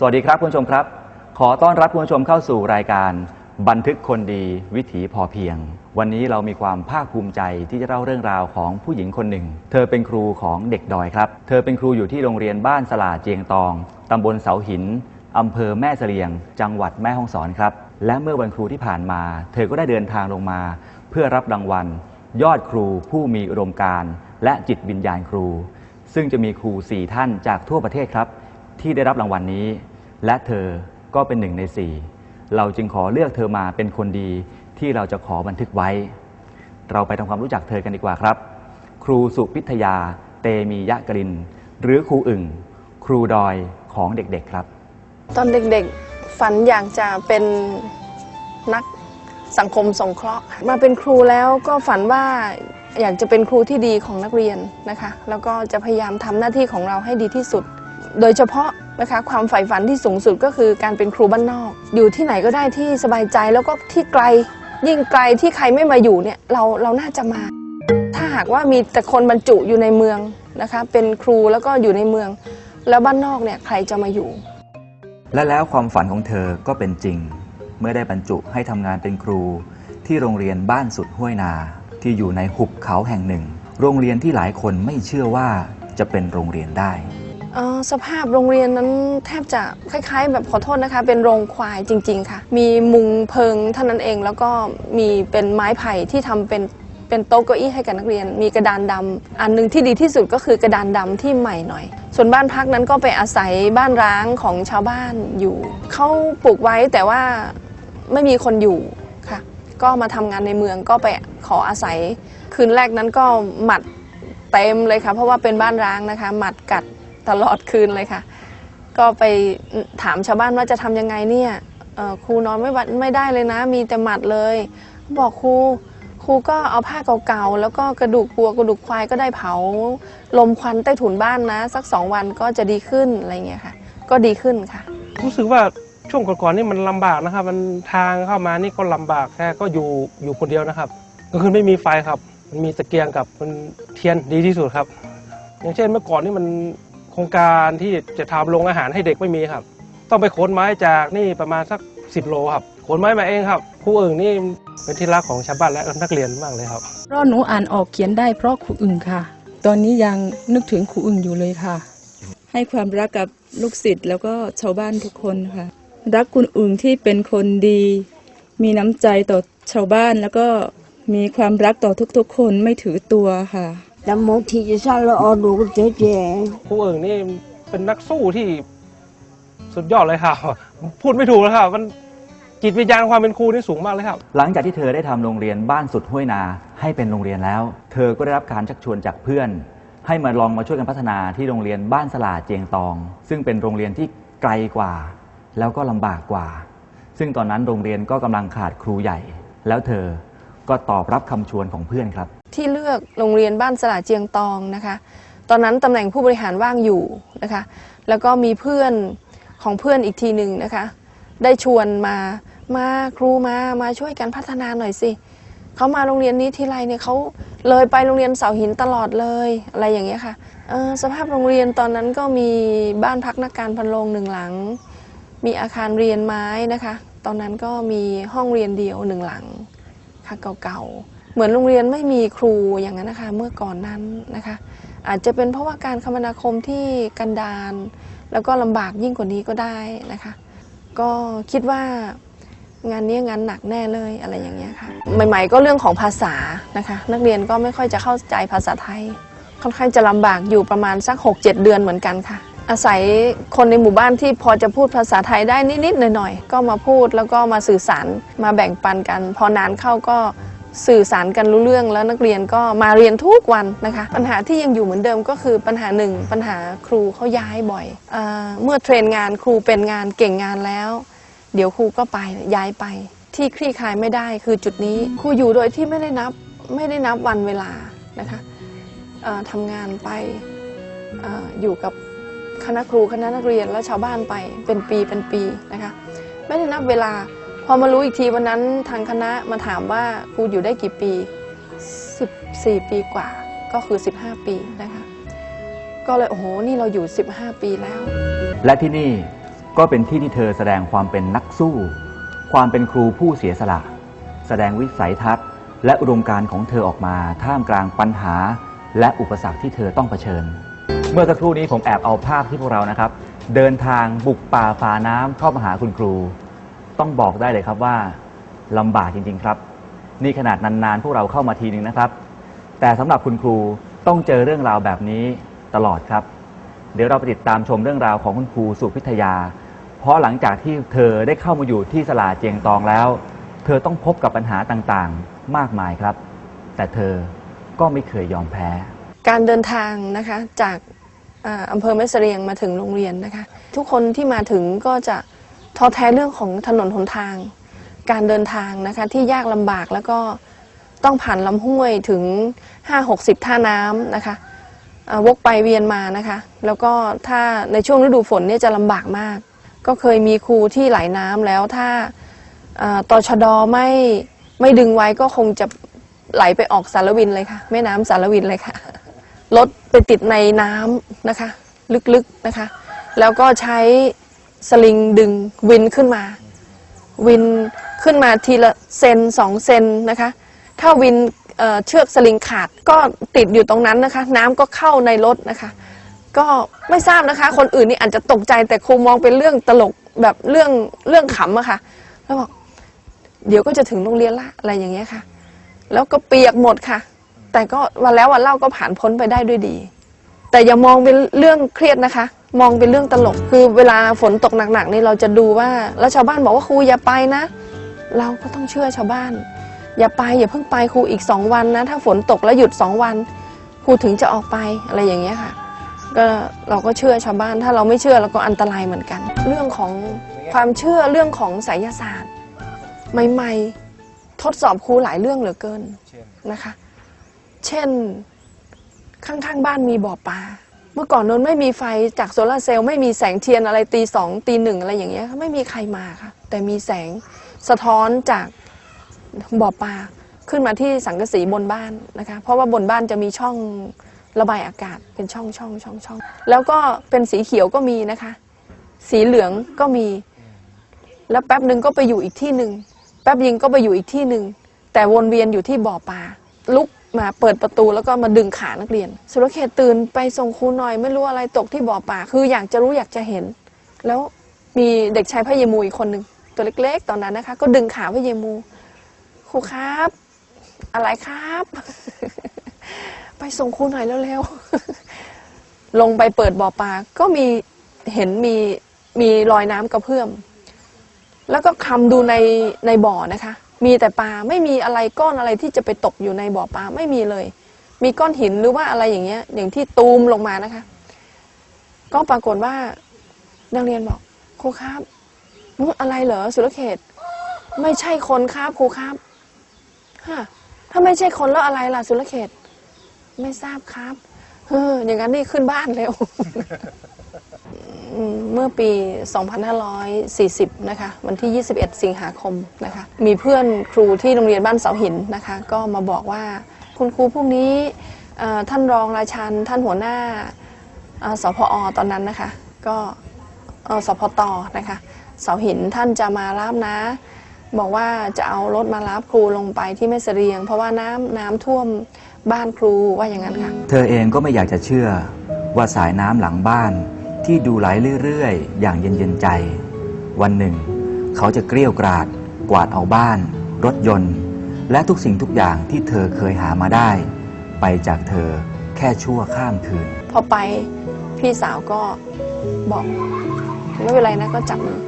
สวัสดีครับคุณผู้ชมครับ ขอต้อนรับคุณผู้ชมเข้าสู่รายการบันทึกคนดีวิถีพอเพียง วันนี้เรามีความภาคภูมิใจที่จะเล่าเรื่องราวของผู้หญิงคนหนึ่ง เธอเป็นครูของเด็กดอยครับ เธอเป็นครูอยู่ที่โรงเรียนบ้านสลาเจียงตองตำบลเสาหินอำเภอแม่เสลียง จังหวัดแม่ฮ่องสอนครับ และเมื่อวันครูที่ผ่านมา เธอก็ได้เดินทางลงมา เพื่อรับรางวัล ยอดครูผู้มีอุดมการณ์และจิตวิญญาณครู ซึ่งจะมีครู 4 ท่านจากทั่วประเทศครับ ที่ได้รับรางวัลนี้ และเธอก็เป็นหนึ่งใน4เราจึงขอเลือกเธอมาเป็นคนดีที่เราจะขอบันทึกไว้ เราไปทำความรู้จักเธอกันดีกว่าครับ ครูสุพิทยา เตมียะกริน หรือครูอึ่ง ครูดอยของเด็กๆครับ ตอนเด็กๆฝันอยากจะเป็นนักสังคมสงเคราะห์ มาเป็นครูแล้วก็ฝันว่าอยากจะเป็นครูที่ดีของนักเรียนนะคะ แล้วก็จะพยายามทำหน้าที่ของเราให้ดีที่สุด โดยเฉพาะ นะคะความใฝ่ฝันที่สูงสุดก็คือการเป็นครูบ้านนอก อยู่ที่ไหนก็ได้ที่สบายใจแล้วก็ที่ไกล ยิ่งไกลที่ใครไม่มาอยู่เนี่ยเราเราน่าจะมา ถ้าหากว่ามีแต่คนบรรจุอยู่ในเมืองนะคะเป็นครูแล้วก็อยู่ในเมือง แล้วบ้านนอกเนี่ยใครจะมาอยู่ และแล้วความฝันของเธอก็เป็นจริง เมื่อได้บรรจุให้ทำงานเป็นครู ที่โรงเรียนบ้านสุดห้วยนา ที่อยู่ในหุบเขาแห่งหนึ่ง โรงเรียนที่หลายคนไม่เชื่อว่าจะเป็นโรงเรียนได้ สภาพโรงเรียนนั้นแทบจะคล้าย ๆ แบบขอโทษนะคะ เป็นโรงควายจริง ๆ ค่ะ มีมุงเพิงเท่านั้นเองแล้วก็มีเป็นไม้ไผ่ที่ทำเป็นเป็นโต๊ะเก้าอี้ให้กับนักเรียน มีกระดานดำอันหนึ่งที่ดีที่สุดก็คือกระดานดำที่ใหม่หน่อย ส่วนบ้านพักนั้นก็ไปอาศัยบ้านร้างของชาวบ้านอยู่เขาปลูกไว้แต่ว่าไม่มีคนอยู่ค่ะ ก็มาทำงานในเมืองก็ไปขออาศัย คืนแรกนั้นก็หมัดเต็มเลยค่ะ เพราะว่าเป็นบ้านร้างนะคะ หมัดกัด ตลอดคืนเลยค่ะ ก็ไปถามชาวบ้านว่าจะทำยังไงเนี่ยครูนอนไม่ไม่ได้เลยนะ มีแต่หมัดเลย บอกครูครูก็เอาผ้าเก่าๆแล้วก็กระดูกวัวกระดูกควายก็ได้เผา ลมควันใต้ถุนบ้านนะ สักสองวันก็จะดีขึ้นอะไรเงี้ยค่ะ ก็ดีขึ้นค่ะ รู้สึกว่าช่วงก่อนๆนี่มันลำบากนะครับ มันทางเข้ามานี่ก็ลำบากแค่ก็อยู่อยู่คนเดียวนะครับ ก็คือไม่มีไฟครับ มันมีตะเกียงกับมันเทียนดีที่สุดครับ อย่างเช่นเมื่อก่อนนี่มัน ครงการที่จะทำโรงอาหารให้เด็กไม่มีครับ ต้องไปขนไม้จากนี่ประมาณสัก 10 โลครับขนไม้มาเองครับครูเอิงนี่เป็นที่รักของชาวบ้านและนักเรียนมากเลยครับ เพราะหนูอ่านออกเขียนได้เพราะครูอึ่งค่ะ ตอนนี้ยังนึกถึงครูอึ่งอยู่เลยค่ะ ให้ความรักกับลูกศิษย์แล้วก็ชาวบ้านทุกคนค่ะ รักคุณอึ่งที่เป็นคนดี มีน้ำใจต่อชาวบ้านแล้วก็มีความรักต่อทุกๆ คนไม่ถือตัวค่ะ Nam mô thị sa lo o đủ thế trẻ ครูเอิงนี่เป็นนักสู้ที่สุดยอดเลยครับ พูดไม่ถูกเลยครับมันจิตวิญญาณความเป็นครูนี่สูงมากเลยครับ หลังจากที่เธอได้ทำโรงเรียนบ้านสุดห้วยนาให้เป็นโรงเรียนแล้ว เธอก็ได้รับการชักชวนจากเพื่อน ให้มาลองมาช่วยกันพัฒนาที่โรงเรียนบ้านสลาเจียงตอง ซึ่งเป็นโรงเรียนที่ไกลกว่า แล้วก็ลำบากกว่า ซึ่งตอนนั้นโรงเรียนก็กำลังขาดครูใหญ่ แล้วเธอก็ตอบรับคำชวนของเพื่อนครับ ที่เลือกโรงเรียนบ้านสลาเจียงตองนะคะ ตอนนั้นตำแหน่งผู้บริหารว่างอยู่นะคะ แล้วก็มีเพื่อนของเพื่อนอีกทีหนึ่งนะคะ ได้ชวนมามาครูมามาช่วยกันพัฒนาหน่อยสิเขามาโรงเรียนนี้ทีไรเนี่ยเขาเลยไปโรงเรียนเสาหินตลอดเลยอะไรอย่างเงี้ยค่ะสภาพโรงเรียนตอนนั้นก็มีบ้านพักนักการพันโรงหนึ่งหลัง มีอาคารเรียนไม้นะคะ ตอนนั้นก็มีห้องเรียนเดียวหนึ่งหลังค่ะเก่าๆ เหมือนโรงเรียนไม่มีครูอย่างนั้นนะคะ เมื่อก่อนนั้นนะคะ อาจจะเป็นเพราะว่าการคมนาคมที่กันดารแล้วก็ลำบากยิ่งกว่านี้ก็ได้นะคะ ก็คิดว่างานนี้งานหนักแน่เลยอะไรอย่างเงี้ยค่ะ ใหม่ ๆ ก็เรื่องของภาษานะคะ นักเรียนก็ไม่ค่อยจะเข้าใจภาษาไทย ค่อนข้างจะลำบากอยู่ประมาณสัก 6-7 เดือนเหมือนกันค่ะ อาศัยคนในหมู่บ้านที่พอจะพูดภาษาไทยได้นิดๆหน่อยๆก็มาพูดแล้วก็มาสื่อสารมาแบ่งปันกัน พอนานเข้าก็ สื่อสารกันรู้เรื่องแล้วนักเรียนก็มาเรียนทุกวันนะคะ ปัญหาที่ยังอยู่เหมือนเดิมก็คือปัญหาหนึ่งปัญหาครูเขาย้ายบ่อยอเมื่อเทรนงานครูเป็นงานเก่งงานแล้ว เดี๋ยวครูก็ไปย้ายไป ที่คลี่คลายไม่ได้คือจุดนี้ครูอยู่โดยที่ไม่ได้นับไม่ได้นับวันเวลานะคะทำงานไปออยู่กับคณะครูคณะนักเรียนและชาวบ้านไปเป็นปีเป็นปีนะคะไม่ได้นับเวลา พอมารู้อีกทีวันนั้นทางคณะมาถามว่าครูอยู่ได้กี่ปี 14 ปีกว่า ก็คือ 15 ปีนะคะ ก็เลยโอ้โห นี่เราอยู่ 15 ปีแล้ว และที่นี่ก็เป็นที่ที่เธอแสดงความเป็นนักสู้ ความเป็นครูผู้เสียสละ แสดงวิสัยทัศน์ และอุดมการณ์ของเธอออกมาท่ามกลางปัญหา และอุปสรรคที่เธอต้องเผชิญ เมื่อสักครู่นี้ผมแอบเอาภาพที่พวกเรานะครับ เดินทางบุกป่าฝ่าน้ำเข้ามาหาคุณครู ต้องบอกได้เลยครับว่าลำบากจริง ๆ ครับ นี่ขนาดนานๆ พวกเราเข้ามาทีนึงนะครับ แต่สำหรับคุณครูต้องเจอเรื่องราวแบบนี้ตลอดครับ เดี๋ยวเราไปติดตามชมเรื่องราวของคุณครูสุพิทยา เพราะหลังจากที่เธอได้เข้ามาอยู่ที่สลาเจียงตองแล้ว เธอต้องพบกับปัญหาต่างๆ มากมายครับ แต่เธอก็ไม่เคยยอมแพ้ การเดินทางนะคะจากอ่าอำเภอแม่เสรียงมาถึงโรงเรียนนะคะ ทุกคนที่มาถึงก็จะ ท้อแท้เรื่องของถนนหนทาง การเดินทางนะคะที่ยากลำบากแล้วก็ต้องผ่านลำห้วยถึง 5-60 ท่าน้ำนะคะอ่าวกไปเวียนมานะคะ แล้วก็ถ้าในช่วงฤดูฝนเนี่ยจะลำบากมาก ก็เคยมีครูที่ไหลน้ำแล้วถ้าอ่าตชดอไม่ไม่ดึงไว้ก็คงจะไหลไปออกสารวินเลยค่ะแม่น้ำสารวินเลยค่ะรถไปติดในน้ำนะคะ ลึกๆนะคะ แล้วก็ใช้ สลิงดึงวินขึ้นมา วินขึ้นมาทีละเซนสองเซนนะคะ ถ้าวินเเชือกสลิงขาดก็ติดอยู่ตรงนั้นนะคะ น้ำก็เข้าในรถนะคะ ก็ไม่ทราบนะคะ คนอื่นนี่อาจจะตกใจแต่ครูมองเป็นเรื่องตลกแบบเรื่องเรื่องขำอะค่ะ แล้วบอกเดี๋ยวก็จะถึงโรงเรียนละอะไรอย่างเงี้ยค่ะ แล้วก็เปียกหมดค่ะ แต่ก็วันแล้ววันเล่าก็ผ่านพ้นไปได้ด้วยดี แต่อย่ามองเป็นเรื่องเครียดนะคะ มองเป็นเรื่องตลก คือเวลาฝนตกหนักๆนี่เราจะดูว่า แล้วชาวบ้านบอกว่าครูอย่าไปนะ เราก็ต้องเชื่อชาวบ้าน อย่าไปอย่าเพิ่งไปครูอีกสองวันนะ ถ้าฝนตกแล้วหยุดสองวันครูถึงจะออกไปอะไรอย่างเงี้ยค่ะ ก็เราก็เชื่อชาวบ้าน ถ้าเราไม่เชื่อเราก็อันตรายเหมือนกัน เรื่องของความเชื่อเรื่องของไสยศาสตร์ใหม่ๆทดสอบครูหลายเรื่องเหลือเกินนะคะ เช่นข้างๆบ้านมีบ่อปลา มื่อก่อนนนไม่มีไฟจากโซลาร์เซลล์ไม่มีแสงเทียนอะไรตีสองตีหนึ่งอะไรอย่างเงี้ยไม่มีใครมาค่ะ แต่มีแสงสะท้อนจากบ่อปลาขึ้นมาที่สังกะสีบนบ้านนะคะ เพราะว่าบนบ้านจะมีช่องระบายอากาศเป็นช่องช่องช่องช่องแล้วก็เป็นสีเขียวก็มีนะคะ สีเหลืองก็มี แล้วแป๊บหนึ่งก็ไปอยู่อีกที่หนึ่งแป๊บยิงก็ไปอยู่อีกที่หนึ่งแต่วนเวียนอยู่ที่บ่อปลาลุก มาเปิดประตูแล้วก็มาดึงขานักเรียน สุรเขตตื่นไปส่งครูหน่อยไม่รู้อะไรตกที่บ่อปลาคืออยากจะรู้อยากจะเห็น แล้วมีเด็กชายพระเยมูอีกคนหนึ่งตัวเล็กๆ ตอนนั้นนะคะ ก็ดึงขาพระเยมูครูครับ อะไรครับ ไปส่งครูหน่อยเร็วๆลงไปเปิดบ่อปลาก็มีเห็นมีมีรอยน้ำกระเพื่อม แล้วก็คำดูในในบ่อนะคะ มีแต่ปลาไม่มีอะไรก้อนอะไรที่จะไปตกอยู่ในบ่อปลาไม่มีเลย มีก้อนหินหรือว่าอะไรอย่างเงี้ย อย่างที่ตูมลงมานะคะ ก็ปรากฏว่านักเรียนบอกครูครับอืมอะไรเหรอสุรเขต ไม่ใช่คนครับครูครับฮะถ้าไม่ใช่คนแล้วอะไรล่ะสุรเขต ไม่ทราบครับเอออย่างนั้นนี่ขึ้นบ้านเร็ว เมื่อปี 2540 นะคะ วันที่ 21 สิงหาคมนะคะ มีเพื่อนครูที่โรงเรียนบ้านเสาหินนะคะ ก็มาบอกว่าคุณครูพวกนี้ท่านรองราชันท่านหัวหน้าเอ่อสพอตอนนั้นนะคะ ก็เอ่อสพตนะคะเสาหินท่านจะมารับนะ บอกว่าจะเอารถมารับครูลงไปที่แม่เสรียง เพราะว่าน้ำน้ำท่วมบ้านครูว่าอย่างนั้นค่ะ เธอเองก็ไม่อยากจะเชื่อว่าสายน้ำหลังบ้าน ที่ดูไหลเรื่อยๆ อย่างเย็นๆใจ วันหนึ่ง เขาจะเกลี้ยวกราด กวาดเอาบ้าน รถยนต์ และทุกสิ่งทุกอย่างที่เธอเคยหามาได้ ไปจากเธอแค่ชั่วข้ามคืน พอไปพี่สาวก็บอก ไม่เป็นไรนะก็จับมือ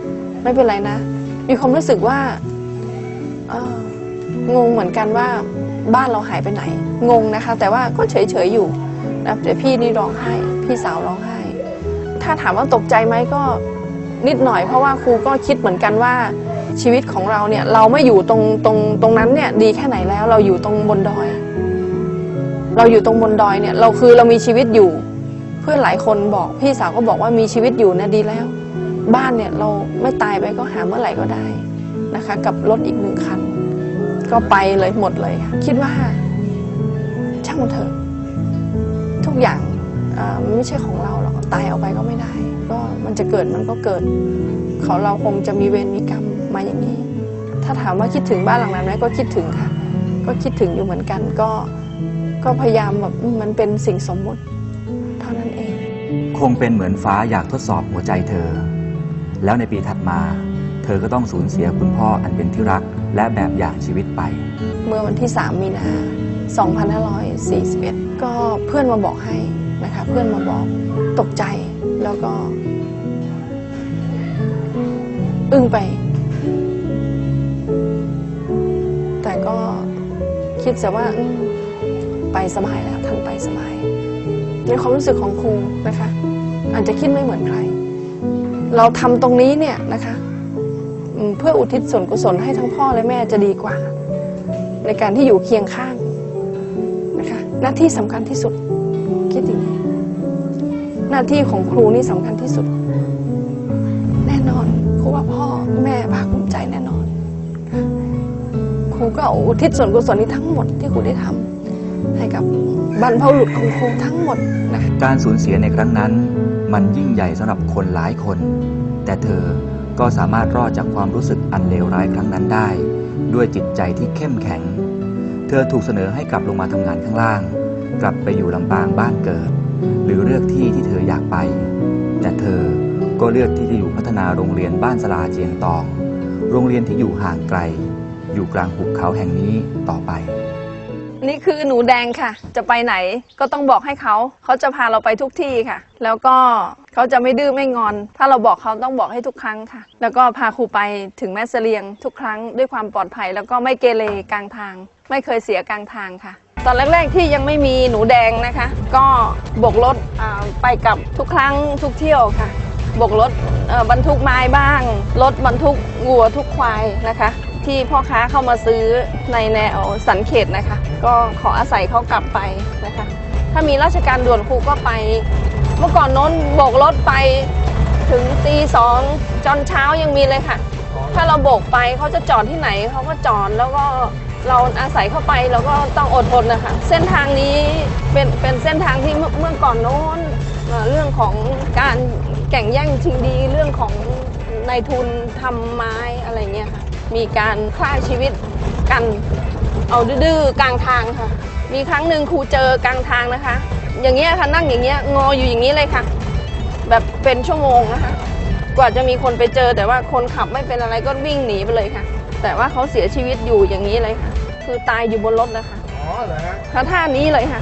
ไม่เป็นไรนะ มีความรู้สึกว่าเอองงเหมือนกันว่าบ้านเราหายไปไหน งงนะคะ แต่ว่าก็เฉยๆอยู่นะแต่พี่นี่ร้องไห้ พี่สาวร้องไห้ ถ้าถามว่าตกใจไหมก็นิดหน่อยเพราะว่าครูก็คิดเหมือนกันว่าชีวิตของเราเนี่ยเราไม่อยู่ตรงตรงตรงนั้นเนี่ยดีแค่ไหนแล้วเราอยู่ตรงบนดอย เราอยู่ตรงบนดอยเนี่ยเราคือเรามีชีวิตอยู่ เพื่อนหลายคนบอกพี่สาวก็บอกว่ามีชีวิตอยู่นะดีแล้ว บ้านเนี่ยเราไม่ตายไปก็หาเมื่อไหร่ก็ได้นะคะ กับรถอีกหนึ่งคัน ก็ไปเลยหมดเลย คิดว่า ช่างมันเถอะทุกอย่างไม่ใช่ของเราหรอก ตายออกไปก็ไม่ได้ ก็มันจะเกิดมันก็เกิด เขาเราคงจะมีเวรมีกรรมมาอย่างนี้ ถ้าถามว่าคิดถึงบ้านหลังนั้นไหมก็คิดถึงค่ะ ก็คิดถึงอยู่เหมือนกันก็ก็พยายามแบบอืมมันเป็นสิ่งสมมุติเท่านั้นเอง คงเป็นเหมือนฟ้าอยากทดสอบหัวใจเธอ แล้วในปีถัดมา เธอก็ต้องสูญเสียคุณพ่ออันเป็นที่รักและแบบอย่างชีวิตไป เมื่อวันที่ 3 มีนา 2541 ก็เพื่อนมาบอกให้ นะคะ เพื่อนมาบอกตกใจแล้วก็ อึ้งไป แต่ก็คิดแต่ว่าไปสบายแล้วท่านไปสบาย ในความรู้สึกของครูนะคะ อาจจะคิดไม่เหมือนใคร เราทำตรงนี้เนี่ยนะคะเพื่ออุทิศส่วนกุศลให้ทั้งพ่อและแม่จะดีกว่า ในการที่อยู่เคียงข้างนะคะ หน้าที่สำคัญที่สุดาที่ของครูนี่สำคัญที่สุด แน่นอนครูว่าพ่อแม่ภาคภูมิใจแน่นอน ครูก็อุทิศส่วนกุศลนี้ทั้งหมดที่ครูได้ทำให้กับบรรพบุรุษของครูทั้งหมดนะคะการสูญเสียในครั้งนั้น มันยิ่งใหญ่สำหรับคนหลายคน แต่เธอก็สามารถรอดจากความรู้สึกอันเลวร้ายครั้งนั้นได้ ด้วยจิตใจที่เข้มแข็ง เธอถูกเสนอให้กลับลงมาทำงานข้างล่าง กลับไปอยู่ลำปางบ้านเกิด หรือเลือกที่ที่เธออยากไป แต่เธอก็เลือกที่จะอยู่พัฒนาโรงเรียนบ้านสลาเจียงตอง โรงเรียนที่อยู่ห่างไกล อยู่กลางหุบเขาแห่งนี้ต่อไป นี่คือหนูแดงค่ะ จะไปไหนก็ต้องบอกให้เขา เขาจะพาเราไปทุกที่ค่ะ แล้วก็เขาจะไม่ดื้อไม่งอน ถ้าเราบอกเขาต้องบอกให้ทุกครั้งค่ะ แล้วก็พาครูไปถึงแม่เสลียงทุกครั้งด้วยความปลอดภัย แล้วก็ไม่เกเรกลางทาง ไม่เคยเสียกลางทางค่ะ ตอนแรกๆที่ยังไม่มีหนูแดงนะคะ ก็บกรถไปกับทุกครั้งทุกเที่ยวค่ะ บกรถบรรทุกไม้บ้าง รถบรรทุกวัวทุกควายนะคะ ที่พ่อค้าเข้ามาซื้อในแนวสันเขตนะคะ ก็ขออาศัยเขากลับไปนะคะ ถ้ามีราชการด่วนครูก็ไป เมื่อก่อนโน้นโบกรถไปถึงตีสองจนเช้ายังมีเลยค่ะ ถ้าเราโบกไปเขาจะจอดที่ไหนเขาก็จอดแล้วก็ เราอาศัยเข้าไปเราก็ต้องอดทนนะคะเส้นทางนี้เป็นเป็นเส้นทางที่เมื่อก่อนโน้นเรื่องของการแข่งแย่งชิงดีเรื่องของนายทุนทำไม้อะไรเงี้ยค่ะมีการฆ่าชีวิตกันเอาดื้อกลางทางค่ะ มีครั้งหนึ่งครูเจอกลางทางนะคะ อย่างเงี้ยค่ะนั่งอย่างเงี้ยงออยู่อย่างนี้เลยค่ะ แบบเป็นชั่วโมงนะคะ กว่าจะมีคนไปเจอแต่ว่าคนขับไม่เป็นอะไรก็วิ่งหนีไปเลยค่ะ แต่ว่าเขาเสียชีวิตอยู่อย่างนี้เลยค่ะ คือตายอยู่บนรถนะคะอ๋อเหรอฮะท่าท่านี้เลยค่ะ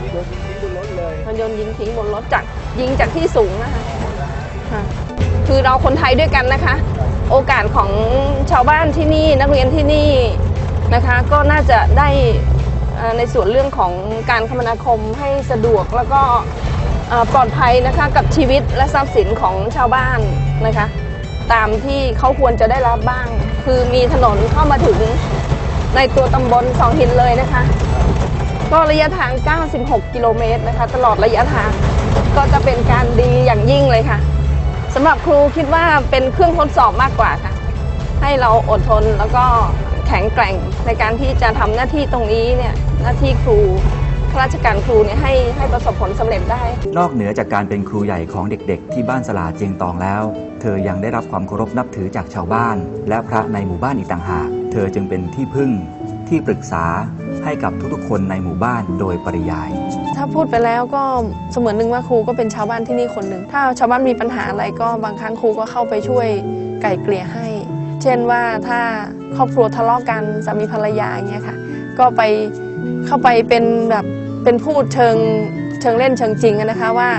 มีโดนยิงทิ้งบนรถเลยมันโยนยิงทิ้งบนรถจากยิงจากที่สูงนะคะค่ะคือเราคนไทยด้วยกันนะคะ โอกาสของชาวบ้านที่นี่นักเรียนที่นี่นะคะ ก็น่าจะได้เอ่อในส่วนเรื่องของการคมนาคมให้สะดวกแล้วก็เอ่อปลอดภัยนะคะกับชีวิตและทรัพย์สินของชาวบ้านนะคะ ตามที่เขาควรจะได้รับบ้าง คือมีถนนเข้ามาถึงในตัวตำบลสองหินเลยนะคะ ก็ระยะทาง 96 กิโลเมตรนะคะ ตลอดระยะทางก็จะเป็นการดีอย่างยิ่งเลยค่ะสำหรับครูคิดว่าเป็นเครื่องทดสอบมากกว่าค่ะ ให้เราอดทนแล้วก็แข็งแกร่งในการที่จะทำหน้าที่ตรงนี้เนี่ยหน้าที่ครู ข้าราชการครูเนี่ยให้ให้ประสบผลสำเร็จได้ นอกเหนือจากการเป็นครูใหญ่ของเด็กๆ ที่บ้านสลาเจียงตองแล้ว เธอยังได้รับความเคารพนับถือจากชาวบ้าน และพระในหมู่บ้านอีกต่างหาก เธอจึงเป็นที่พึ่งที่ปรึกษาให้กับทุกๆ คนในหมู่บ้านโดยปริยาย ถ้าพูดไปแล้วก็เสมือนหนึ่งว่าครูก็เป็นชาวบ้านที่นี่คนหนึ่ง ถ้าชาวบ้านมีปัญหาอะไรก็บางครั้งครูก็เข้าไปช่วยไก่เกลี่ยให้ เช่นว่าถ้าครอบครัวทะเลาะกันสามีภรรยาอย่างเงี้ยค่ะ ก็ไปเข้าไปเป็นแบบ เป็นพูดเชิงเชิงเล่นเชิงจริงนะคะว่า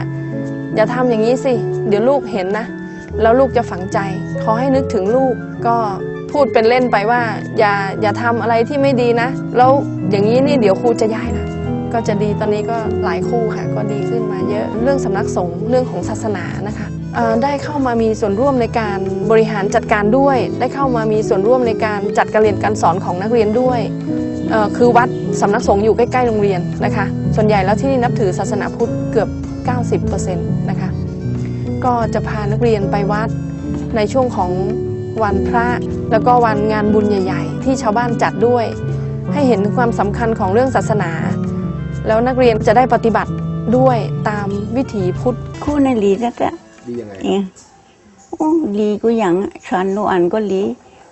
อย่าทำอย่างนี้สิ เดี๋ยวลูกเห็นนะ แล้วลูกจะฝังใจ ขอให้นึกถึงลูกก็พูดเป็นเล่นไปว่า อย่าอย่าทำอะไรที่ไม่ดีนะ แล้วอย่างนี้นี่เดี๋ยวครูจะย้ายนะก็จะดีตอนนี้ก็หลายคู่ค่ะ ก็ดีขึ้นมาเยอะเรื่องสำนักสงฆ์เรื่องของศาสนานะคะเอ่อได้เข้ามามีส่วนร่วมในการบริหารจัดการด้วย ได้เข้ามามีส่วนร่วมในการจัดการเรียนการสอนของนักเรียนด้วย คือวัดสำนักสงฆ์อยู่ใกล้ๆโรงเรียนนะคะ ส่วนใหญ่แล้วที่นี่นับถือศาสนาพุทธเกือบ 90%นะคะ ก็จะพานักเรียนไปวัดในช่วงของวันพระ แล้วก็วันงานบุญใหญ่ ๆ ที่ชาวบ้านจัดด้วย ให้เห็นถึงความสำคัญของเรื่องศาสนา แล้วนักเรียนจะได้ปฏิบัติด้วยตามวิถีพุทธคู่ในหลีนั่นแหละดียังไงเองโอ้หลีกูอย่างสอนลูกอันก็หลี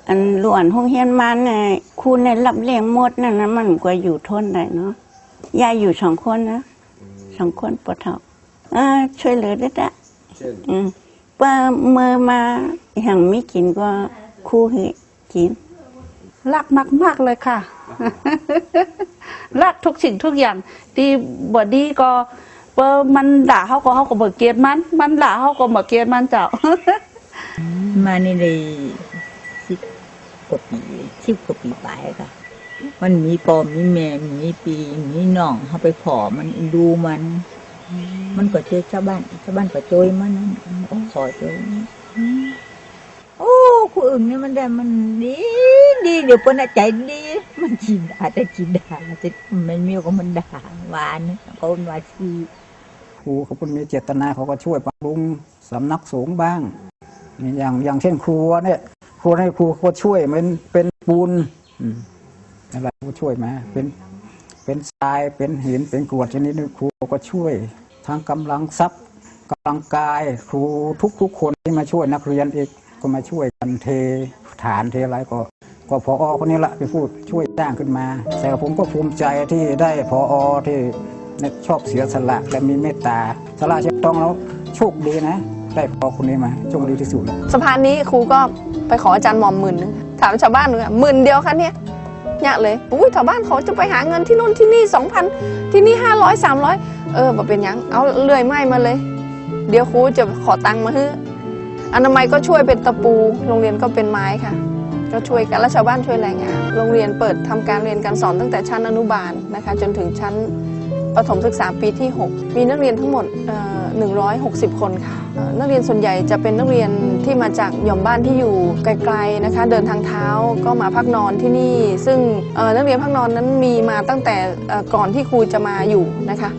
อันลูกอันห้องเฮียนมันน่ะคู่ในรับเลี้ยงหมดนั่นนะมันก็อยู่ทนได้เนาะยายอยู่สองคนนะสองคนปวดท้องอ่าช่วยเหลือได้ละเช่นอืมเมื่อเมื่อมาอย่างไม่กินก็คู่ให้กินรักมากมากๆเลยค่ะ รักทุกสิ่งทุกอย่างดีบอดี้ก็เปอมันด่าเขาก็เขาก็บอกเกลียดมัน มันด่าเขาก็บอกเกลียดมันเจ้า มานี่ได้สิบ กว่าปีสิบกว่าปีไปค่ะ มันมีปอมมีแม่มีปีมีน้องเขาไปขอมันดูมัน มันก็เจอชาวบ้านชาวบ้านก็โจยมันนั่นโอ้ขอโจยโอ้คนอื่นนี่มันได้มันดี ดีเดี๋ยวเปิ้นน่ะใจดี มันจินดาแต่จินดาแต่มันมีก็มันด่าหวานก็มันว่าชีครูเขาเป็นมีเจตนาเขาก็ช่วยปรับปรุงสำนักสงฆ์บ้างอย่างอย่างเช่นครูเนี่ย ควรให้ครูเขาก็ช่วยมันเป็นปูนอะไรครูช่วยมาเป็นเป็นทรายเป็นหินเป็นกรวดชนิดนึงครูก็ช่วย ทั้งกำลังทรัพย์กำลังกายครูทุกทุกคนที่มาช่วยนักเรียนอีกก็มาช่วยกันเทฐานเทอะไรก็ ก็พออคนนี้ละไปพูดช่วยสร้างขึ้นมา แต่ผมก็ภูมิใจที่ได้พออที่ชอบเสียสละและมีเมตตาสละเชียงตองแล้วโชคดีนะ ได้พอคนนี้มาโชคดีที่สุดเลยสะพานนี้ครูก็ ไปขออาจารย์หมอมหมื่นนึงถามชาวบ้านดูหมื่นเดียวคะเนี่ยยากเลยอุ้ยชาวบ้านเขาจะไปหาเงินที่นู่นที่นี่สองพันที่นี่ห้าร้อยสามร้อยเออบ่เป็นยังเอาเลื่อยไม้มาเลย เดี๋ยวครูจะขอตังค์มาฮื้ออนามัยก็ช่วยเป็นตะปู โรงเรียนก็เป็นไม้ค่ะ ก็ช่วยกันแล้วชาวบ้านช่วยแรงงานโรงเรียนเปิดทำการเรียนการสอนตั้งแต่ชั้นอนุบาลนะคะ จนถึงชั้นประถมศึกษาปีที่ 6 มีนักเรียนทั้งหมดเอ่อ 160 คนค่ะ นักเรียนส่วนใหญ่จะเป็นนักเรียนที่มาจากหย่อมบ้านที่อยู่ไกลๆนะคะ เดินทางเท้าก็มาพักนอนที่นี่ ซึ่งนักเรียนพักนอนนั้นมีมาตั้งแต่ก่อนที่ครูจะมาอยู่นะคะ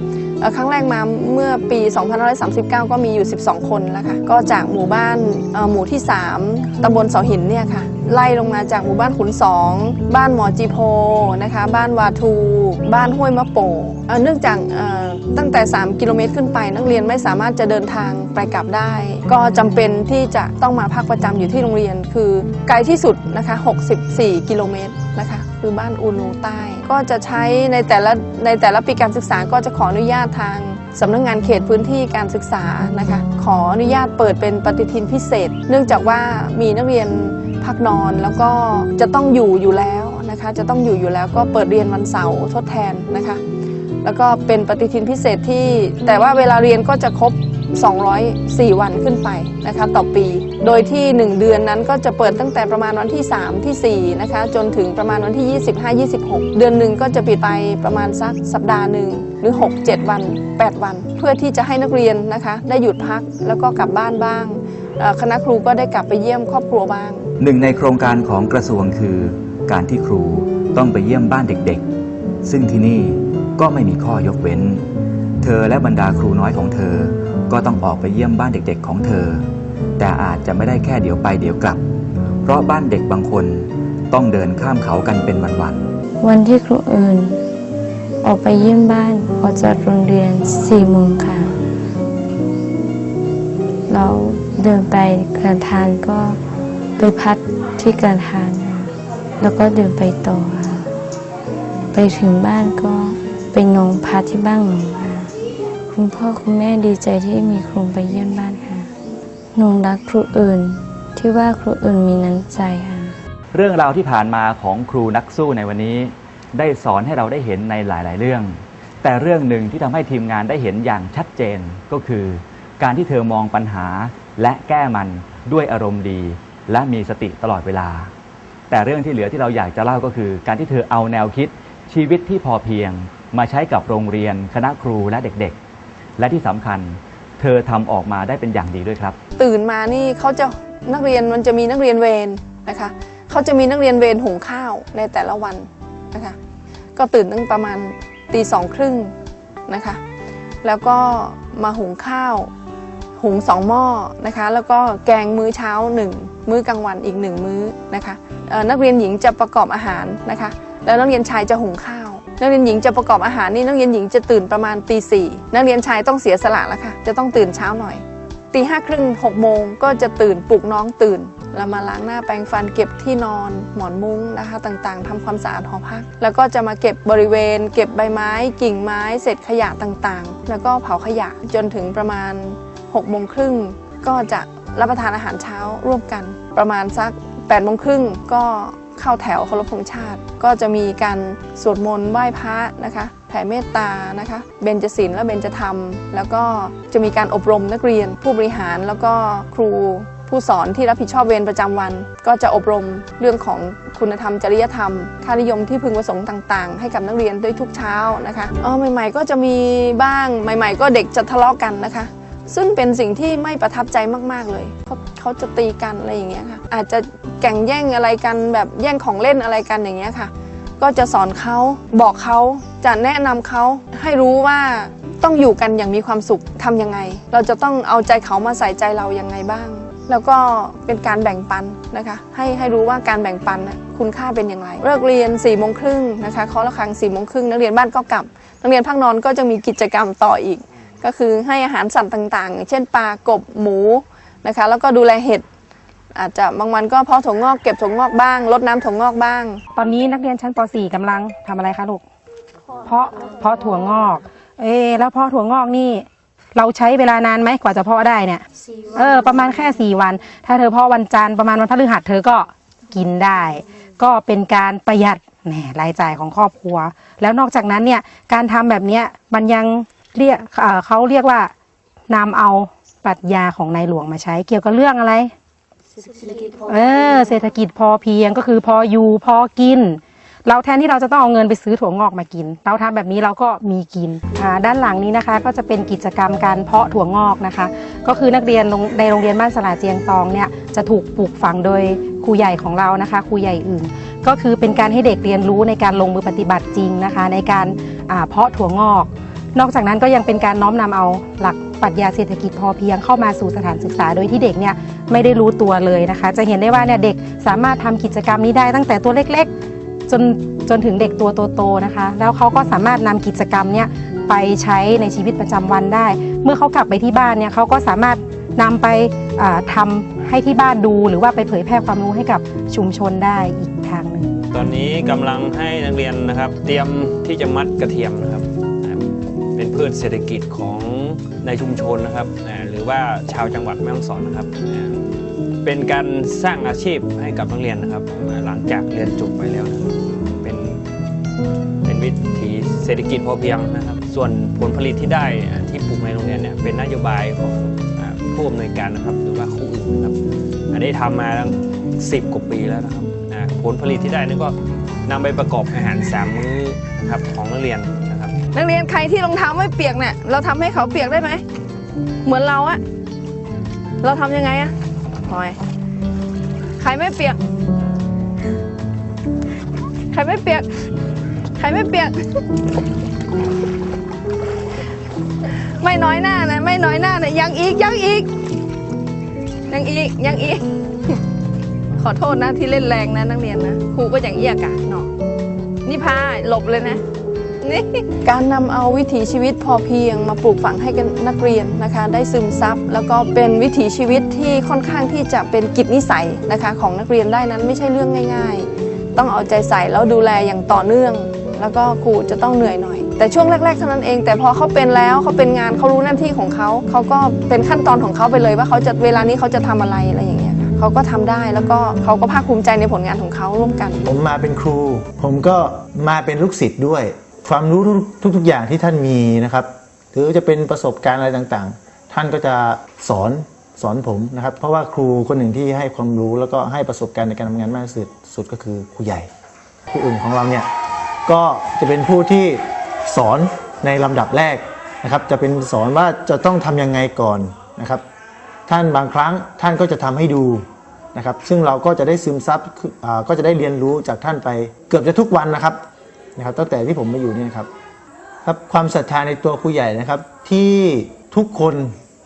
ครั้งแรกมาเมื่อปี2539 ก็มีอยู่ 12 คนแล้วค่ะ ก็จากหมู่บ้านหมู่ที่ 3 ตำบลเสาหินเนี่ยค่ะ ไล่ลงมาจากหมู่บ้านขุนสอง บ้านหมอจีโพนะคะ บ้านวาทู บ้านห้วยมะโปเนื่องจากตั้งแต่ 3 กิโลเมตรขึ้นไป นักเรียนไม่สามารถจะเดินทางไปกลับได้ ก็จำเป็นที่จะต้องมาพักประจำอยู่ที่โรงเรียน คือไกลที่สุดนะคะ 64 กิโลเมตร นะคะ คือบ้านอูนูใต้ ก็จะใช้ในแต่ละในแต่ละปีการศึกษาก็จะขออนุญาตทางสำนักงงานเขตพื้นที่การศึกษานะคะ ขออนุญาตเปิดเป็นปฏิทินพิเศษ เนื่องจากว่ามีนักเรียนพักนอนแล้วก็จะต้องอยู่อยู่แล้วนะคะ จะต้องอยู่อยู่แล้วก็เปิดเรียนวันเสาร์ทดแทนนะคะ แล้วก็เป็นปฏิทินพิเศษที่ แต่ว่าเวลาเรียนก็จะครบ 204 วันขึ้นไปนะคะ ต่อปี โดยที่ 1 เดือนนั้นก็จะเปิดตั้งแต่ประมาณวันที่ 3 ที่ 4 นะคะ จนถึงประมาณวันที่ 25 26 เดือนหนึ่งก็จะปิดไปประมาณสักสัปดาห์หนึ่งหรือ 6 7 วัน 8 วัน เพื่อที่จะให้นักเรียนนะคะ ได้หยุดพักแล้วก็กลับบ้านบ้างคณะครูก็ได้กลับไปเยี่ยมครอบครัวบ้าง หนึ่งในโครงการของกระทรวงคือ การที่ครูต้องไปเยี่ยมบ้านเด็กๆ ซึ่งที่นี่ก็ไม่มีข้อยกเว้น เธอและบรรดาครูน้อยของเธอ ก็ต้องออกไปเยี่ยมบ้านเด็กๆ ของเธอ แต่อาจจะไม่ได้แค่เดี๋ยวไปเดี๋ยวกลับ เพราะบ้านเด็กบางคนต้องเดินข้ามเขากันเป็นวันวันที่ครูอื่น ออกไปเยี่ยมบ้านออกจากโรงเรียนสี่โมงค่ะ เราเดินไปกระทานก็ไปพักที่กระทาน แล้วก็เดินไปต่อค่ะไปถึงบ้านก็ไปนอนพักที่บ้านหนูค่ะคุณพ่อคุณแม่ดีใจที่มีครูไปเยี่ยมบ้านค่ะ หนูรักครูอื่น ที่ว่าครูอื่นมีน้ำใจค่ะ เรื่องราวที่ผ่านมาของครูนักสู้ในวันนี้ ได้สอนให้เราได้เห็นในหลาย ๆ เรื่อง แต่เรื่องหนึ่งที่ทำให้ทีมงานได้เห็นอย่างชัดเจนก็คือ การที่เธอมองปัญหาและแก้มันด้วยอารมณ์ดี และมีสติตลอดเวลา แต่เรื่องที่เหลือที่เราอยากจะเล่าก็คือ การที่เธอเอาแนวคิดชีวิตที่พอเพียง มาใช้กับโรงเรียน คณะครูและเด็ก ๆ และที่สำคัญ เธอทำออกมาได้เป็นอย่างดีด้วยครับ ตื่นมานี่เขาจะนักเรียนมันจะมีนักเรียนเวรนะคะเขาจะมีนักเรียนเวรหุงข้าวในแต่ละวันนะคะก็ตื่นตั้งประมาณตีสองครึ่งนะคะแล้วก็มาหุงข้าว หุงสองหม้อนะคะแล้วก็แกงมื้อเช้าหนึ่งมื้อกลางวันอีกหนึ่งมื้อนะคะนักเรียนหญิงจะประกอบอาหารนะคะแล้วนักเรียนชายจะหุงข้าว นักเรียนหญิงจะประกอบอาหารนี่นักเรียนหญิงจะตื่นประมาณตีสี่นักเรียนชายต้องเสียสละแล้วค่ะ จะต้องตื่นเช้าหน่อยตีห้าครึ่งหกโมงก็จะตื่นปลุกน้องตื่นแล้วมาล้างหน้าแปรงฟันเก็บที่นอนหมอนมุ้งนะคะ ต่างๆทำความสะอาดหอพัก แล้วก็จะมาเก็บบริเวณ เก็บใบไม้ กิ่งไม้เศษขยะต่างๆ แล้วก็เผาขยะจนถึงประมาณ6โมงครึ่งก็จะรับประทานอาหารเช้าร่วมกัน ประมาณสัก8โมงครึ่งก็ เข้าแถวเคารพธงชาติ ก็จะมีการสวดมนต์ไหว้พระนะคะแผ่เมตตานะคะเบญจศีลและเบญจธรรม แล้วก็จะมีการอบรมนักเรียน ผู้บริหารแล้วก็ครูผู้สอนที่รับผิดชอบเวรประจำวัน ก็จะอบรมเรื่องของคุณธรรมจริยธรรม ค่านิยมที่พึงประสงค์ต่างๆ ให้กับนักเรียนด้วยทุกเช้านะคะเออใหม่ ๆ ก็จะมีบ้างใหม่ ๆ ก็เด็กจะทะเลาะกันนะคะ ซึ่งเป็นสิ่งที่ไม่ประทับใจมาก ๆ เลยเขาเขาจะตีกันอะไรอย่างเงี้ยค่ะ อาจจะแก่งแย่งอะไรกันแบบแย่งของเล่นอะไรกันอย่างเงี้ยค่ะ ก็จะสอนเขาบอกเขาจะแนะนำเขาให้รู้ว่าต้องอยู่กันอย่างมีความสุขทำยังไง เราจะต้องเอาใจเขามาใส่ใจเรายังไงบ้าง แล้วก็เป็นการแบ่งปันนะคะ ให้ให้รู้ว่าการแบ่งปันคุณค่าเป็นอย่างไร เลิกเรียน4ี่โมงครึ่งนะคะเคาะระฆัง4ี่โมงครึ่งนักเรียนบ้านก็กลับ นักเรียนพักนอนก็จะมีกิจกรรมต่ออีก ก็คือให้อาหารสัตว์ต่างๆอย่างเช่นปลากบหมูนะคะ แล้วก็ดูแลเห็ดอาจจะบางวันก็เพาะถั่วงอกเก็บถั่วงอกบ้างรดน้ำถั่วงอกบ้าง ตอนนี้นักเรียนชั้นป .4 กำลังทำอะไรคะลูกเพาะเพาะถั่วงอก เอ๊ะแล้วเพาะถั่วงอกนี่ เราใช้เวลานานไหมกว่าจะเพาะได้เนี่ยเออ ประมาณแค่สี่วัน ถ้าเธอเพาะวันจันทร์ประมาณวันพฤหัสเธอก็กินได้ ก็เป็นการประหยัดแหน่รายจ่ายของครอบครัว แล้วนอกจากนั้นเนี่ยการทำแบบเนี้ยมันยัง เรียกเอ่อเขาเรียกว่านำเอาปรัชญาของในหลวงมาใช้ เกี่ยวกับเรื่องอะไรเออเศรษฐกิจพอเพียงก็คือพออยู่พอกิน เราแทนที่เราจะต้องเอาเงินไปซื้อถั่วงอกมากิน เราทำแบบนี้เราก็มีกินอ่าด้านหลังนี้นะคะก็จะเป็นกิจกรรมการเพาะถั่วงอกนะคะ ก็คือนักเรียนโรงในโรงเรียนบ้านสลาเจียงตองเนี่ยจะถูกปลูกฝังโดยครูใหญ่ของเรานะคะครูใหญ่อื่น ก็คือเป็นการให้เด็กเรียนรู้ในการลงมือปฏิบัติจริงนะคะ ในการอ่าเพาะถั่วงอก นอกจากนั้นก็ยังเป็นการน้อมนำเอาหลักปรัชญาเศรษฐกิจพอเพียงเข้ามาสู่สถานศึกษา โดยที่เด็กเนี่ยไม่ได้รู้ตัวเลยนะคะ จะเห็นได้ว่าเนี่ยเด็กสามารถทำกิจกรรมนี้ได้ตั้งแต่ตัวเล็กๆ จนจนถึงเด็กตัวโตๆนะคะ แล้วเขาก็สามารถนำกิจกรรมเนี่ยไปใช้ในชีวิตประจำวันได้ เมื่อเขากลับไปที่บ้านเนี่ยเขาก็สามารถนำไปอ่าทำให้ที่บ้านดู หรือว่าไปเผยแพร่ความรู้ให้กับชุมชนได้อีกทางหนึ่งตอนนี้กำลังให้นักเรียนนะครับ เตรียมที่จะมัดกระเทียมนะครับ พืชเศรษฐกิจของในชุมชนนะครับ หรือว่าชาวจังหวัดแม่ฮ่องสอนนะครับ เป็นการสร้างอาชีพให้กับนักเรียนนะครับ หลังจากเรียนจบไปแล้วนะครับเป็นเป็นวิถีเศรษฐกิจพอเพียงนะครับ ส่วนผลผลิตที่ได้ที่ปลูกในโรงเรียนเนี่ยเป็นนโยบายของผู้อำนวยการนะครับ หรือว่าครูอื่นนะครับอันนี้ทำมาตั้งสิบกว่าปีแล้วนะครับผลผลิตที่ได้นั่นก็นำไปประกอบอาหารสามมื้อนะครับของนักเรียน นักเรียนใครที่รองเท้าไม่เปียกเนี่ยเราทำให้เขาเปียกได้ไหมเหมือนเราอะเราทำยังไงอะพลอยใครไม่เปียก ใครไม่เปียก ใครไม่เปียก ไม่น้อยหน้านะ ไม่น้อยหน้านะยังอีกยังอีกยังอีกยังอีก ขอโทษนะที่เล่นแรงนะนักเรียนนะครูก็อย่างเอี้ยกอะเนาะนี่พาหลบเลยนะ นี่การนำเอาวิถีชีวิตพอเพียง มาปลูกฝังให้กับนักเรียนนะคะ ได้ซึมซับแล้วก็เป็นวิถีชีวิตที่ค่อนข้างที่จะเป็นกิจนิสัยนะคะของนักเรียนได้นั้นไม่ใช่เรื่องง่าย ๆ ต้องเอาใจใส่แล้วดูแลอย่างต่อเนื่อง แล้วก็ครูจะต้องเหนื่อยหน่อย แต่ช่วงแรกๆเท่านั้นเอง แต่พอเขาเป็นแล้วเขาเป็นงานเขารู้หน้าที่ของเขาเขาก็เป็นขั้นตอนของเขาไปเลยว่าเขาจะเวลานี้เขาจะทำอะไรอะไรอย่างเงี้ยค่ะเขาก็ทำได้แล้วก็เขาก็ภาคภูมิใจในผลงานของเขาร่วมกัน ผมมาเป็นครู ผมก็มาเป็นลูกศิษย์ด้วย ความรู้ทุกๆอย่างที่ท่านมีนะครับ หรือจะเป็นประสบการณ์อะไรต่างๆ ท่านก็จะสอนสอนผมนะครับ เพราะว่าครูคนหนึ่งที่ให้ความรู้แล้วก็ให้ประสบการณ์ในการทำงานมากที่สุดสุดก็คือครูใหญ่ครูอื่นของเราเนี่ยก็จะเป็นผู้ที่สอนในลำดับแรกนะครับ จะเป็นสอนว่าจะต้องทำยังไงก่อนนะครับ ท่านบางครั้งท่านก็จะทำให้ดูนะครับ ซึ่งเราก็จะได้ซึมซับก็จะได้เรียนรู้จากท่านไปเกือบจะทุกวันนะครับ นะครับ ตั้งแต่ที่ผมมาอยู่นี่นะครับ ครับความศรัทธาในตัวครูใหญ่นะครับ ที่ทุกคน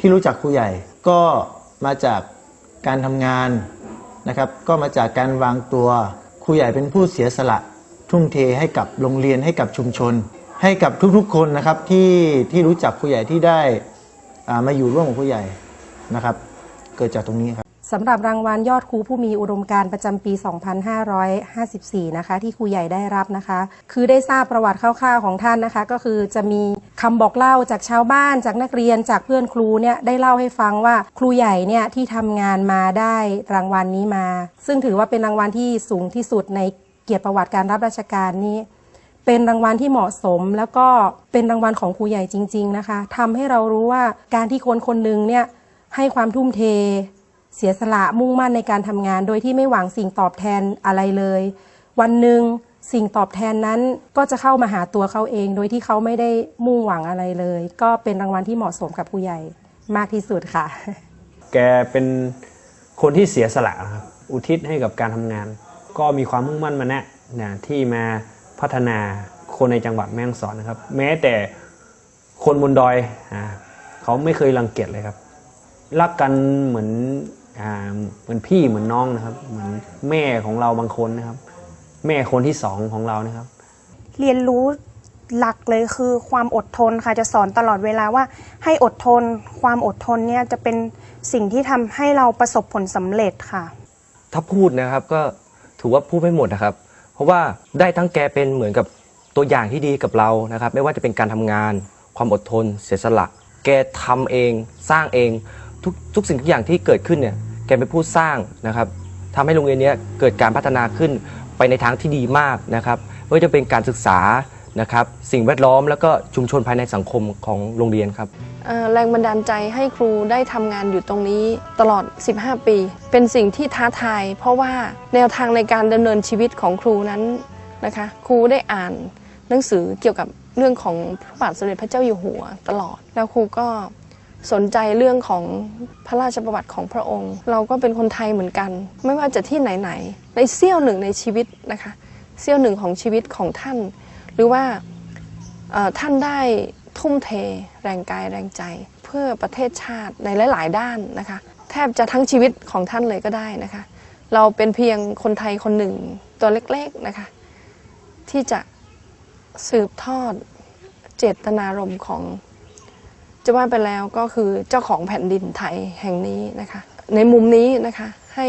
ที่รู้จักครูใหญ่ ก็มาจากการทำงานนะครับ ก็มาจากการวางตัวครูใหญ่เป็นผู้เสียสละทุ่มเทให้กับโรงเรียนให้กับชุมชน ให้กับทุกๆคนนะครับที่ที่รู้จักครูใหญ่ที่ได้มาอยู่ร่วมกับครูใหญ่นะครับ เกิดจากตรงนี้ครับ สำหรับรางวัลยอดครูผู้มีอุดมการณ์ประจำปี 2554 นะคะ ที่ครูใหญ่ได้รับนะคะ คือได้ทราบประวัติคร่าวๆของท่านนะคะ ก็คือจะมีคำบอกเล่าจากชาวบ้านจากนักเรียนจากเพื่อนครูเนี่ยได้เล่าให้ฟังว่าครูใหญ่เนี่ยที่ทำงานมาได้รางวัลนี้มา ซึ่งถือว่าเป็นรางวัลที่สูงที่สุดในเกียรติประวัติการรับราชการนี้เป็นรางวัลที่เหมาะสมแล้วก็เป็นรางวัลของครูใหญ่จริง ๆ นะคะทำให้เรารู้ว่าการที่คนคนหนึ่งเนี่ยให้ความทุ่มเท เสียสละมุ่งมั่นในการทำงาน โดยที่ไม่หวังสิ่งตอบแทนอะไรเลย วันหนึ่งสิ่งตอบแทนนั้นก็จะเข้ามาหาตัวเขาเอง โดยที่เขาไม่ได้มุ่งหวังอะไรเลย ก็เป็นรางวัลที่เหมาะสมกับผู้ใหญ่มากที่สุดค่ะ แกเป็นคนที่เสียสละครับอุทิศให้กับการทำงาน ก็มีความมุ่งมั่นมาแนะนะที่มาพัฒนาคนในจังหวัดแม่ฮ่องสอนนะครับ แม้แต่คนบนดอยอ่าเขาไม่เคยรังเกียจเลยครับ รักกันเหมือน เหมือนพี่เหมือนน้องนะครับเหมือนแม่ของเราบางคนนะครับ แม่คนที่สองของเรานะครับ เรียนรู้หลักเลยคือความอดทนค่ะจะสอนตลอดเวลาว่า ให้อดทน ความอดทนเนี่ยจะเป็นสิ่งที่ทำให้เราประสบผลสำเร็จค่ะ ถ้าพูดนะครับก็ถือว่าพูดไม่หมดนะครับ เพราะว่าได้ทั้งแกเป็นเหมือนกับตัวอย่างที่ดีกับเรานะครับ ไม่ว่าจะเป็นการทำงาน ความอดทน เสียสละ แกทำเอง สร้างเองทุกทุกสิ่งทุกอย่างที่เกิดขึ้นเนี่ย แกเป็นผู้สร้างนะครับทำให้โรงเรียนนี้เกิดการพัฒนาขึ้นไปในทางที่ดีมากนะครับไม่ว่าจะเป็นการศึกษานะครับสิ่งแวดล้อมแล้วก็ชุมชนภายในสังคมของโรงเรียนครับแรงบันดาลใจให้ครูได้ทำงานอยู่ตรงนี้ตลอด 15 ปี เป็นสิ่งที่ท้าทาย เพราะว่าแนวทางในการดำเนินชีวิตของครูนั้นนะคะครูได้อ่านหนังสือเกี่ยวกับเรื่องของพระบาทสมเด็จพระเจ้าอยู่หัวตลอด แล้วครูก็ สนใจเรื่องของพระราชประวัติของพระองค์ เราก็เป็นคนไทยเหมือนกัน ไม่ว่าจะที่ไหนๆในเสี้ยวหนึ่งในชีวิตนะคะเสี้ยวหนึ่งของชีวิตของท่าน หรือว่าท่านได้ทุ่มเท แรงกายแรงใจ เพื่อประเทศชาติในหลาย ๆ ด้านนะคะ แทบจะทั้งชีวิตของท่านเลยก็ได้นะคะ เราเป็นเพียงคนไทยคนหนึ่งตัวเล็กๆนะคะที่จะสืบทอดเจตนารมณ์ของ จะว่าไปแล้วก็คือเจ้าของแผ่นดินไทยแห่งนี้นะคะ ในมุมนี้นะคะให้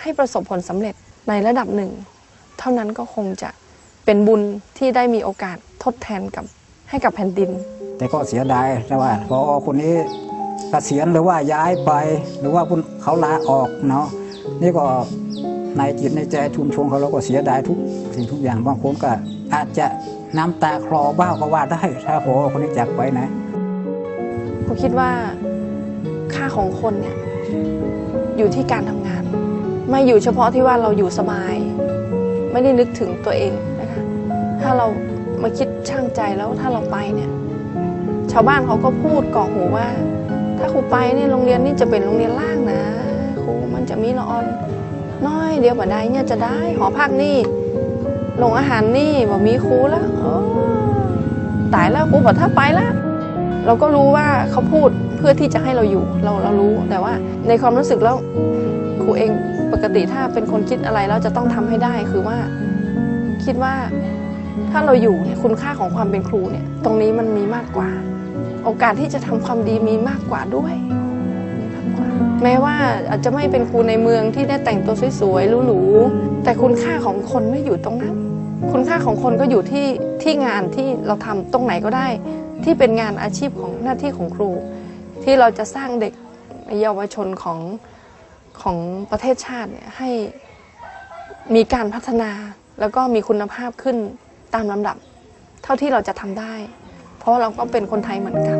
ให้ประสบผลสำเร็จในระดับหนึ่ง เท่านั้นก็คงจะเป็นบุญที่ได้มีโอกาสทดแทนกับให้กับแผ่นดิน แต่ก็เสียดายแต่ว่าพอคนนี้เกษียณหรือว่าย้ายไปหรือว่าคุณเขาลาออกเนาะนี่ก็ในจิตในใจชุมชนเขาเราก็เสียดายทุกสิ่งทุกอย่างบางคนก็อาจจะน้ำตาคลอบ้าก็ว่าได้ถ้าพอคนนี้จากไปนะ ผมคิดว่าค่าของคนเนี่ยอยู่ที่การทำงาน ไม่อยู่เฉพาะที่ว่าเราอยู่สบาย ไม่ได้นึกถึงตัวเองนะคะถ้าเรามาคิดช่างใจแล้วถ้าเราไปเนี่ยชาวบ้านเขาก็พูดก่อหูว่า ถ้าครูไปเนี่ยโรงเรียนนี่จะเป็นโรงเรียนล่างนะครูมันจะมีละออนน้อยเดียวบ่ได้เนี่ยจะได้หอพักนี่โรงอาหารนี่บ่มีครูแล้วตายแล้วครูบอกถ้าไปแล้ว เราก็รู้ว่าเขาพูดเพื่อที่จะให้เราอยู่เราเรารู้ แต่ว่าในความรู้สึกแล้วครูเองปกติถ้าเป็นคนคิดอะไรแล้วจะต้องทำให้ได้คือว่าคิดว่าถ้าเราอยู่เนี่ยคุณค่าของความเป็นครูเนี่ย ตรงนี้มันมีมากกว่า โอกาสที่จะทำความดีมีมากกว่าด้วยแม้ว่าอาจจะไม่เป็นครูในเมืองที่ได้แต่งตัวสวยๆหรูๆแต่คุณค่าของคนไม่อยู่ตรงนั้น คุณค่าของคนก็อยู่ที่ที่งานที่เราทำตรงไหนก็ได้ ที่เป็นงานอาชีพของหน้าที่ของครู ที่เราจะสร้างเด็กเยาวชนของของประเทศชาติเนี่ยให้มีการพัฒนาแล้วก็มีคุณภาพขึ้นตามลำดับ เท่าที่เราจะทำได้ เพราะเราก็เป็นคนไทยเหมือนกัน